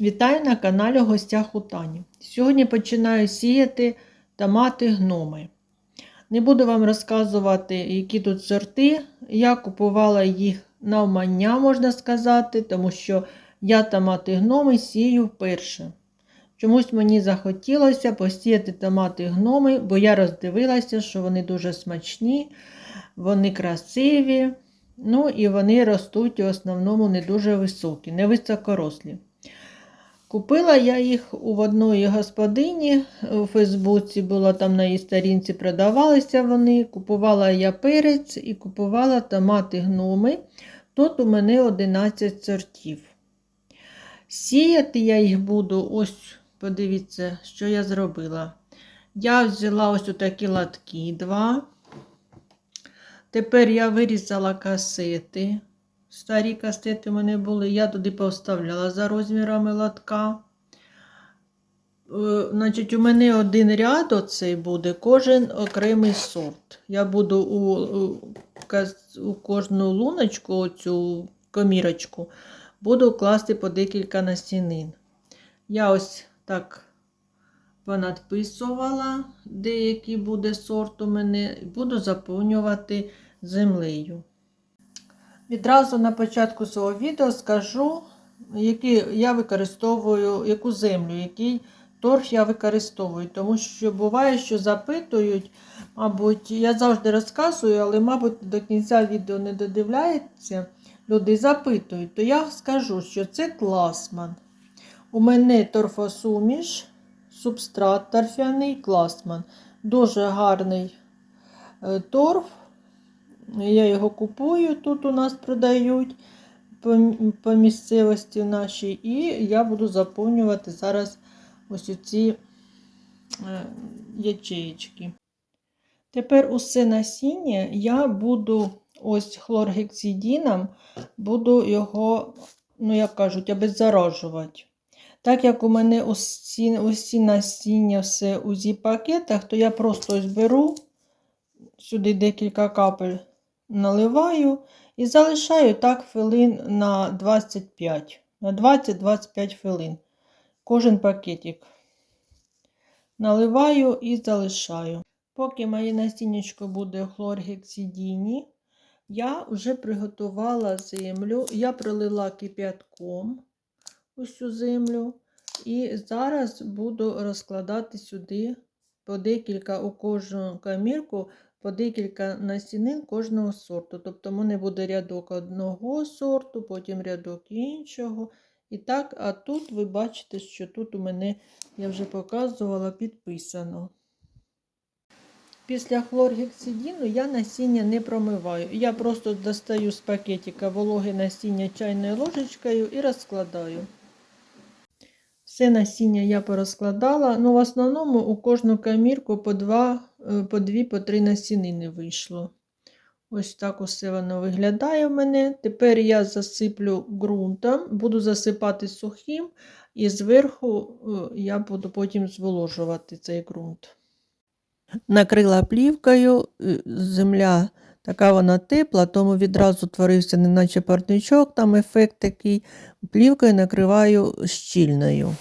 Вітаю на каналі Гостях у Тані. Сьогодні починаю сіяти томати гноми. Не буду вам розказувати, які тут сорти. Я купувала їх на умання, можна сказати, тому що я томати гноми сію вперше. Чомусь мені захотілося посіяти томати гноми, бо я роздивилася, що вони дуже смачні, вони красиві. Ну і вони ростуть в основному не дуже високі, не високорослі. Купила я їх у одної господині у Фейсбуці, було там на її сторінці, продавалися вони. Купувала я перець і купувала томати гноми. Тут у мене 11 сортів. Сіяти я їх буду, ось, подивіться, що я зробила. Я взяла ось такі латки два. Тепер я вирізала касети. Старі кастети у мене були, я туди поставляла за розмірами лотка. Е, Значить, у мене один ряд оцей буде, кожен окремий сорт. Я буду у, у, у кожну луночку, оцю комірочку, буду класти по декілька насінин. Я ось так понадписувала, деякий буде сорт у мене, буду заповнювати землею. Відразу на початку свого відео скажу, які я використовую, яку землю, який торф я використовую. Тому що буває, що запитують, мабуть, я завжди розказую, але, мабуть, до кінця відео не додивляються. Люди запитують, то я скажу, що це класман. У мене торфосуміш, субстрат торфяний класман. Дуже гарний е, торф. Я його купую, тут у нас продають по, місцевості нашій, і я буду заповнювати зараз ось ці е, ячеєчки. Тепер усе насіння я буду ось хлоргексидіном, буду його, ну як кажуть, обеззаражувати. Так як у мене усі, усі насіння все у зі-пакетах, то я просто ось беру сюди декілька капель наливаю і залишаю так хвилин на 25, на 20-25 хвилин. Кожен пакетик наливаю і залишаю. Поки моє насіннячко буде хлоргексидіні, я вже приготувала землю. Я пролила кип'ятком усю землю. І зараз буду розкладати сюди по декілька у кожну камірку по декілька насінин кожного сорту. Тобто, в мене буде рядок одного сорту, потім рядок іншого. І так, а тут ви бачите, що тут у мене, я вже показувала, підписано. Після хлоргексидіну я насіння не промиваю. Я просто достаю з пакетика вологе насіння чайною ложечкою і розкладаю. Все насіння я порозкладала. Ну, в основному у кожну камірку по два, е, по дві, по три насінини вийшло. Ось так усе воно виглядає в мене. Тепер я засиплю ґрунтом, буду засипати сухим, і зверху е, я буду потім зволожувати цей ґрунт. Накрила плівкою, е, земля така вона тепла, тому відразу творився неначе парничок, там ефект такий. Плівкою накриваю щільною.